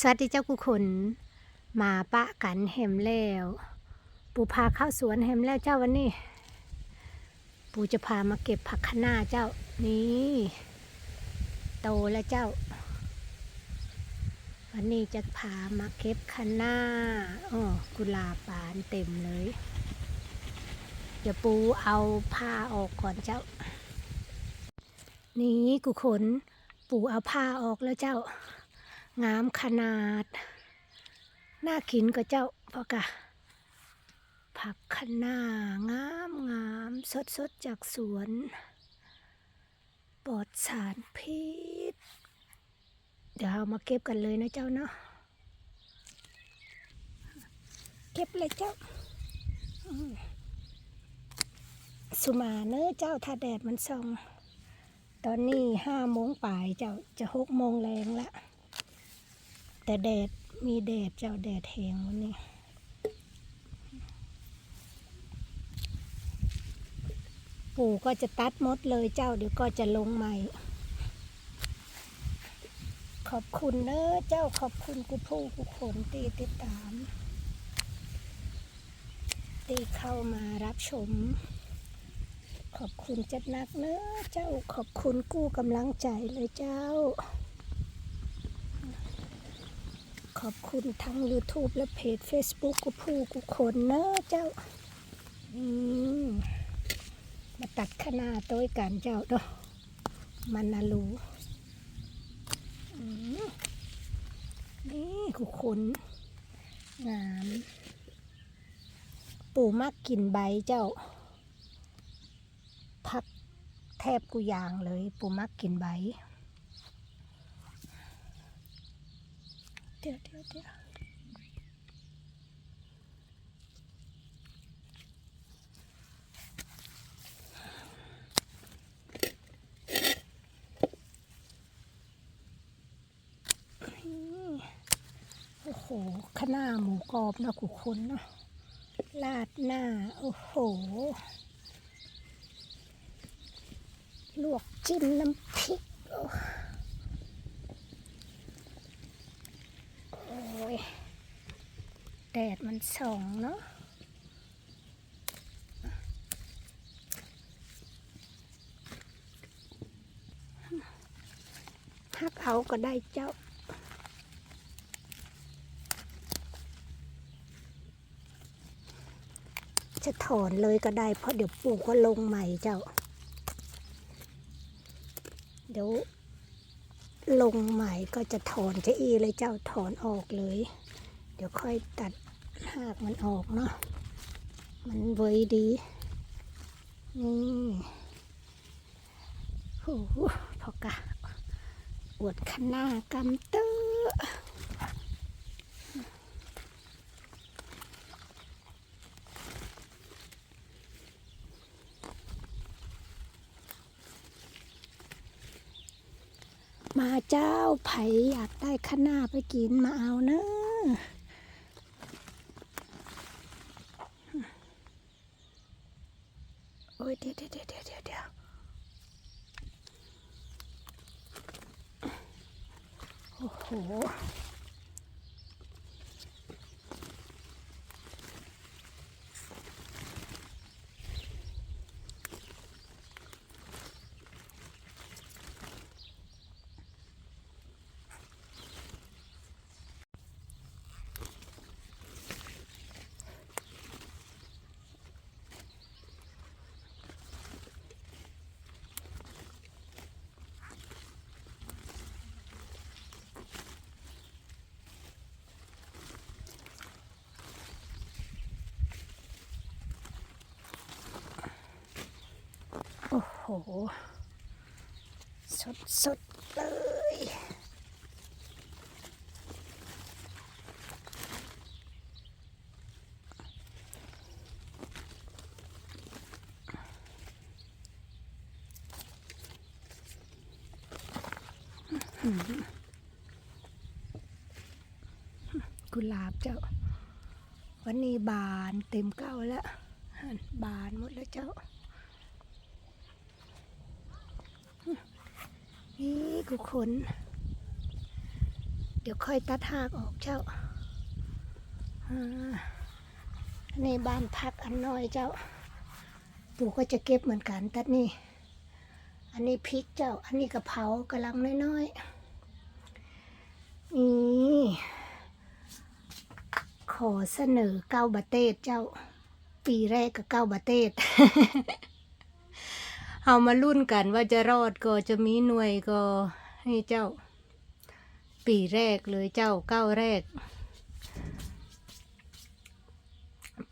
สวัสดีเจ้ากุขนมาปะกันแหมแล้วปูพาเข้าสวนแหมแล้วเจ้าวันนี้ ปูจะพามาเก็บผักคะน้าเจ้านี่โตแล้วเจ้า วันนี้จะพามาเก็บคะน้าอ๋อกุหลาบบานเต็มเลย เดี๋ยวปูเอาผ้าออกก่อนเจ้า นี่กุขน ปูเอาผ้าออกแล้วเจ้า งามขนาดน่ากินก็เจ้าพ่อกะ ผักคะน้างามงามสดสดจากสวน ปลอดสารพิษ เดี๋ยวเรามาเก็บกันเลยนะเจ้าเนาะ เก็บเลยเจ้า สุมาเนอะเจ้าถ้าแดดมันส่อง ตอนนี้ห้าโมงป่ายเจ้าจะหกโมงแรงละ แต่แดดมีแดดเจ้าแดดแหงวันนี้ปู่ก็จะตัดมดเลยเจ้าเดี๋ยวก็จะลงใหม่ ขอบคุณเนอะเจ้าขอบคุณกูผู้กูขนตีติดตาม ตีเข้ามารับชม ขอบคุณจัดนักเนอะเจ้าขอบคุณกู้กำลังใจเลยเจ้า ข อบคุณทั้ง YouTube และเพจ Facebook กูผู้กูคนเนอะเจ้า อืมมาตัดขนาดตัวกันเจ้าเนาะมันนารูอืมนี่กูคนงาม ปู่มักกินใบเจ้า พักแทบกูยางเลย ปู่มักกินใบ ดี๋ยวเดี๋ยวเดี๋ยวโอ้โหข้าวหน้าหมูกรอบนะกุคนเนาะลาดหน้า โอ้โห ลวกจิ้มน้ำพริก โอ้โอ้ ย แดดมันส่องเนาะหักเอาก็ได้เจ้าจะถอนเลยก็ได้เพราะเดี๋ยวปู่ก็ลงใหม่เจ้า เดี๋ยว ลงใหม่ก็จะถอนจะอีเลยเจ้าถอนออกเลย เดี๋ยวค่อยตัดหากมันออกเนาะมันเวยดีนี่โอ้โหพอกะอวดขนากำเตอมาเจ้าไผอยากได้ข้าหน้าไปกินมาเอาเนอะโอ้ยเดี๋ยวเดี๋ยวเดี๋ยวเดี๋ยวเดี๋ยวเดี๋ยวโอ้โห ห สดสดเลย กุหลาบเจ้า วันนี้บานเต็มเก้าแล้ว บานหมดแล้วเจ้า นี่กูขน เดี๋ยวค่อยตัดหากออกเจ้าอ่าอันบ้านพักอันน้อยเจ้า ปู่ก็จะเก็บเหมือนกัน ตัดนี่ อันนี้พริกเจ้า อันนี้กะเพรากำลังน้อยๆ นี่ขอเสนอเก้าบาเตดเจ้า ปีแรกกับเก้าบาเตด เอามารุ่นกันว่าจะรอดก็จะมีหน่วยก็ให้เจ้า ปีแรกเลยเจ้าเก้าแรก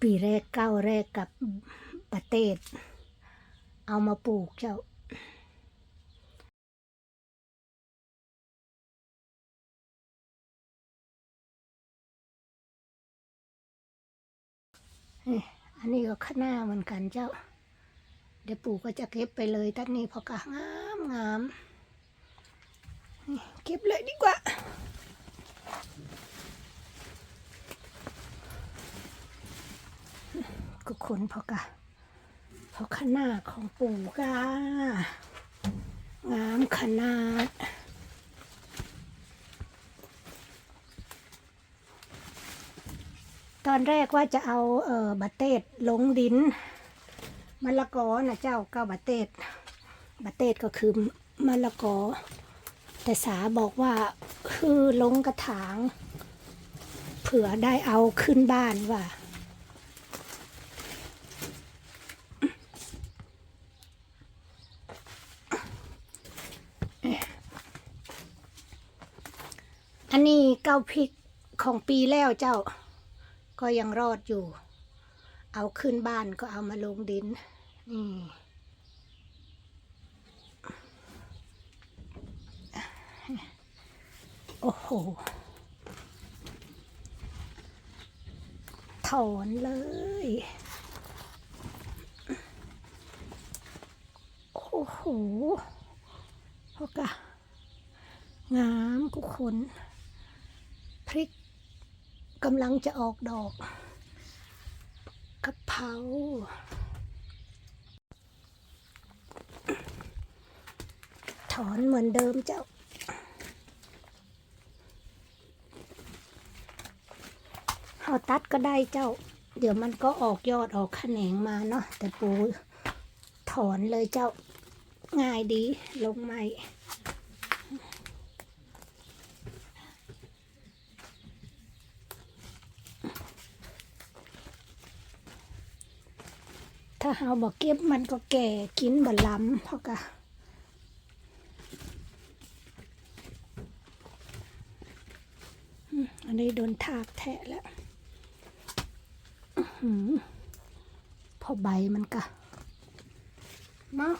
ปีแรกเก้าแรกกับประเทศ เอามาปลูกเจ้าอันนี้ก็ข้างหน้าเหมือนกันเจ้า เดี๋ยวปู่ก็จะเก็บไปเลยตัดนี้พอกะงามงามเก็บเลยดีกว่าก็ขนพอกะพอขนาดของปู่กางามขนาดตอนแรกว่าจะเอาเออบัตเตดลงดิน มะละกอนะเจ้าเก้าบัตเตดบัตเตดก็คือมะละกอ แต่สาบอกว่าคือลงกระถาง เผื่อได้เอาขึ้นบ้านว่าอันนี้เก้าพริกของปีแล้วเจ้า ก็ยังรอดอยู่ เอาขึ้นบ้านก็เอามาลงดิน โอ้โหถอนเลย โอ้โหพอกะงามกุคนพริกกำลังจะออกดอกกะเพรา ถอนเหมือนเดิมเจ้า เอาตัดก็ได้เจ้า เดี๋ยวมันก็ออกยอดออกแขนงมาเนาะ แต่ปูถอนเลยเจ้า ง่ายดี ลงไม้ถ้าเฮาบอกเก็บมันก็แก่กินบ่ล้ำเพราะกะ อันนี้โดนทากแทะแล้วอื้อหือพอใบมันกะเนาะ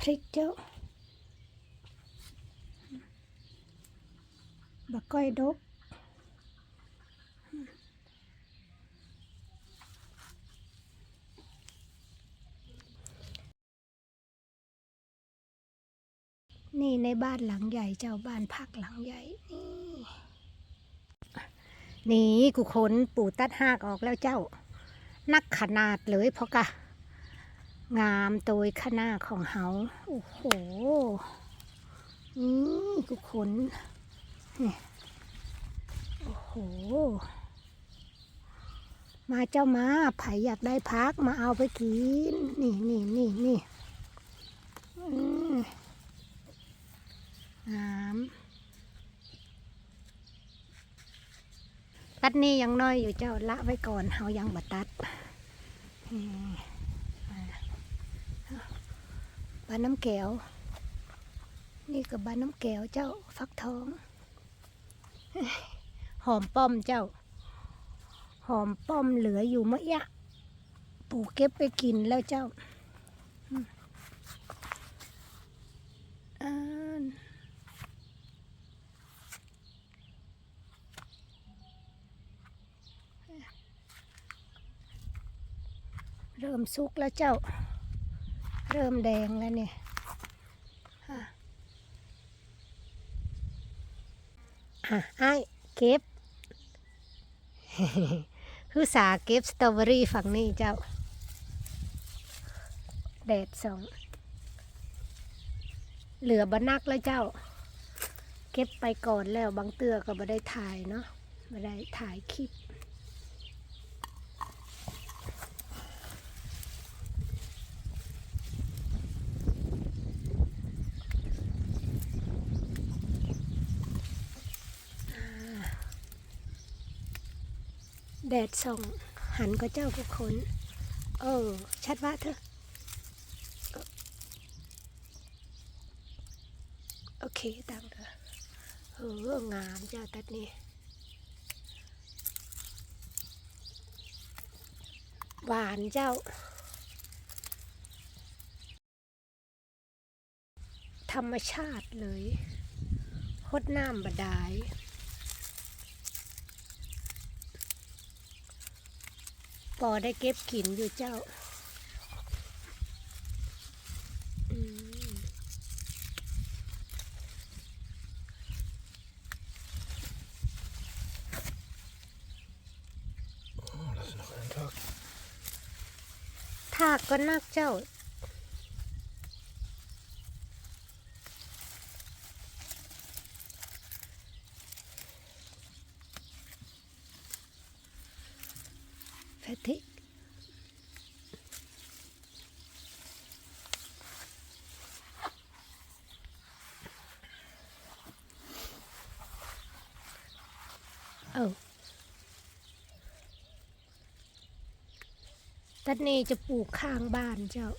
พริกเจ้าบักก้อยดก นี่ ในบ้านหลังใหญ่เจ้าบ้านพักหลังใหญ่นี่นี่กูขนปู่ตัดหากออกแล้วเจ้า นักขนาดเลยเพราะกะ งามโดยขนาของเฮาโอ้โหนี่กูขนนี่โอ้โห มาเจ้ามาไผอยากได้พักมาเอาไปกิน นี่นี่นี่นี่ อืมงามตัดนี่ยังน้อยอยู่เจ้าละไว้ก่อนเฮายังบัตัดบ้านน้ำแก้ว นี่กับบ้านน้ำแก้วเจ้าฟักทอง หอมป้อมเจ้า หอมป้อมเหลืออยู่เมื่อยะปู่เก็บไปกินแล้วเจ้าอืมอ่าน เริ่ม สุกแล้วเจ้า เริ่มแดงแล้วเนี่ยอะอะไอ้เก็บคือสาเก็บสตรอเบอรี่ฝั่งนี้เจ้า แดดสอง เหลือบนักแล้วเจ้า เก็บไปก่อนแล้วบางเตือก็ไม่ได้ถ่ายเนาะไม่ได้ถ่ายคลิป ดดส่อง หันก็เจ้าทุกคน เออ ชัดว่าเธอ โอเคตังเถอะเอองามเจ้าตัดนี่หวานเจ้า ธรรมชาติเลย หดน้ำบดาย พอได้เก็บกินอยู่เจ้าอืม Oh, das ist noch ein Tag. ทากก็นักเจ้า เอ้าตัดนี้จะปลูกข้างบ้านเจ้า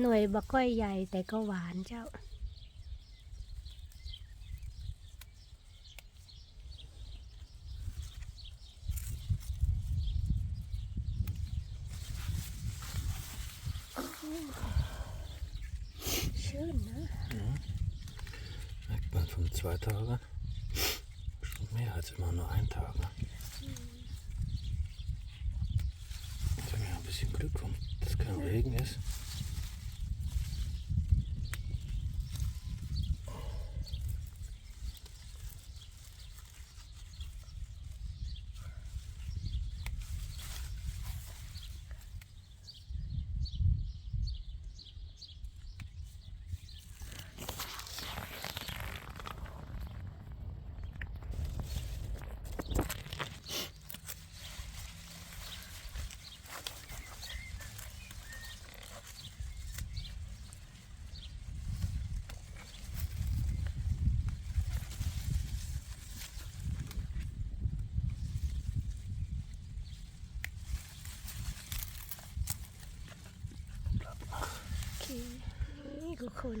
หน่วยบะก้อยใหญ่แต่ก็หวานเจ้า Schön, ne? Merkt man von zwei Tagen. Bestimmt mehr als immer nur ein Tag. Ne? Jetzt haben wir ein bisschen Glück, dass kein Regen ist. นี่ก็ขน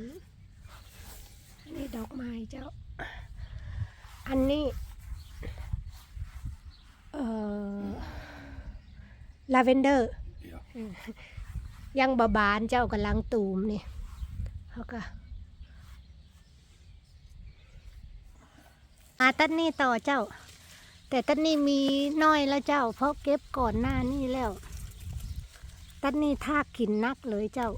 นนี้ดอกไม้เจ้า อันนี้ เอ่อ ลาเวนเดอร์ ยังบาบานเจ้ากำลังตูมนี่เขาก็อาตันนี่ต่อเจ้า แต่ตันนี่มีน้อยแล้วเจ้า เพราะเก็บก่อนหน้านี่แล้วตันนี่ทากกินนักเลยเจ้า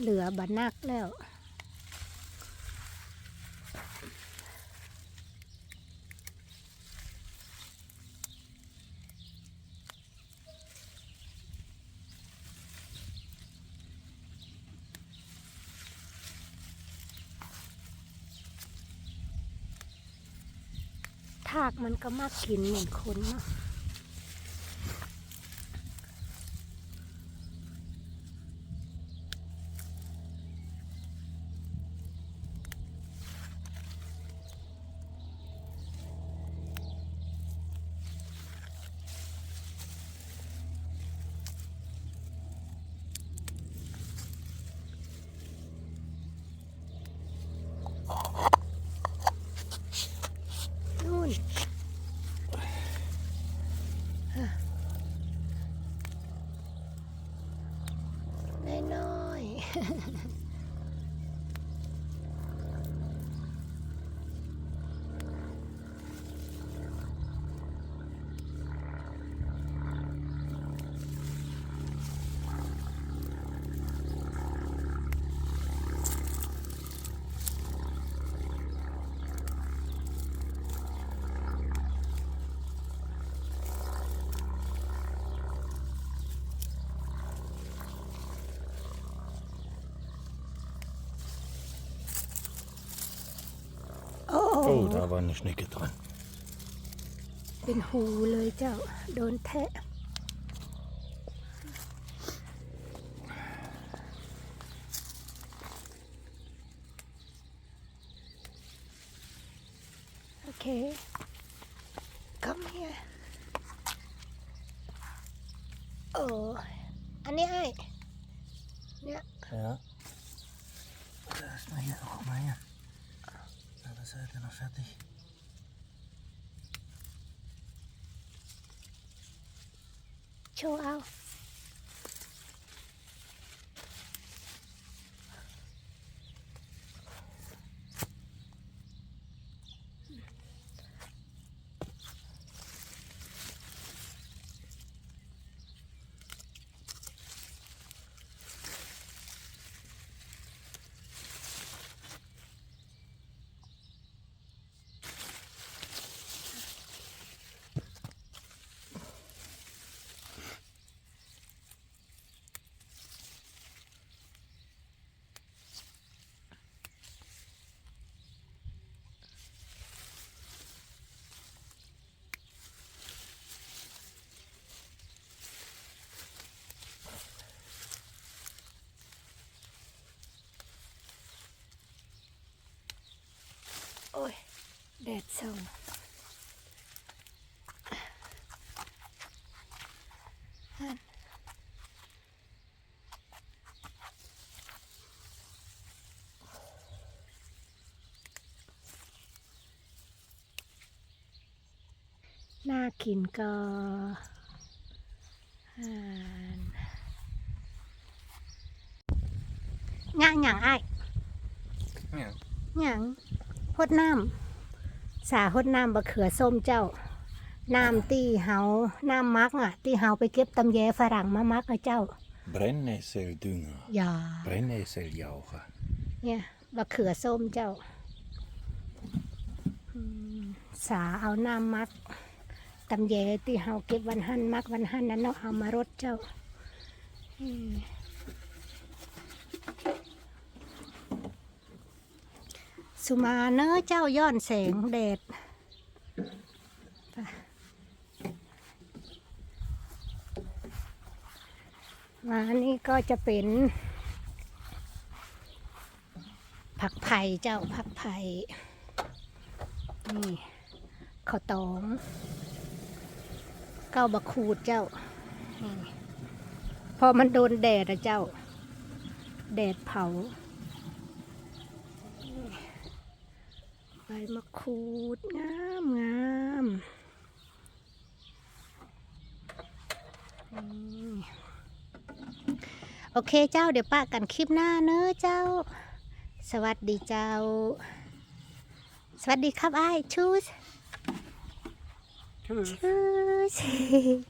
เหลือบานักแล้ว ทากมันก็มากกินเหมือนคนเนาะ Oh, da war eine Schnecke dran. เป็นหูเลยเจ้า โดนแทะ โอเค come here โอ้อันนี้ไอ้เนี่ย Ja. Da ist mal hier noch mal hier. seid ihr noch fertig? Ciao. ชว์เอาโอ้ยแดดส่อ งนั่นน่ากินก็อ่านย่างอย่างไอ้าย Ja. หยังหดน้ำสาหดน้ำบะเขือส้มเจ้า น้ำตีเฮาน้ำมักอะ ตีเฮาไปเก็บตำแยฝรั่งมามักอะเจ้า Brennnesseldünger. อย่า Brennnesseljauche. เนี่ยบะเขือส้มเจ้าอืมสาเอาน้ำมักตำแยตีเฮาเก็บวันหันมักวันหันนั้นเนาะเอามารดเจ้าอื สุมาเนอะเจ้าย้อนแสงแดดมานี่ก็จะเป็น ผักไผ่เจ้าผักไผ่นี่ข้าวตองเก้าบะขูดเจ้านี่พอมันโดนแดดอะเจ้า แดดเผานี่ใบ มะขูดงามงามนี่โอเคเจ้าเดี๋ยวป้ากันคลิปหน้าเนอะเจ้า สวัสดีเจ้า สวัสดีครับไอ้ายชูส Tschüss. ชูส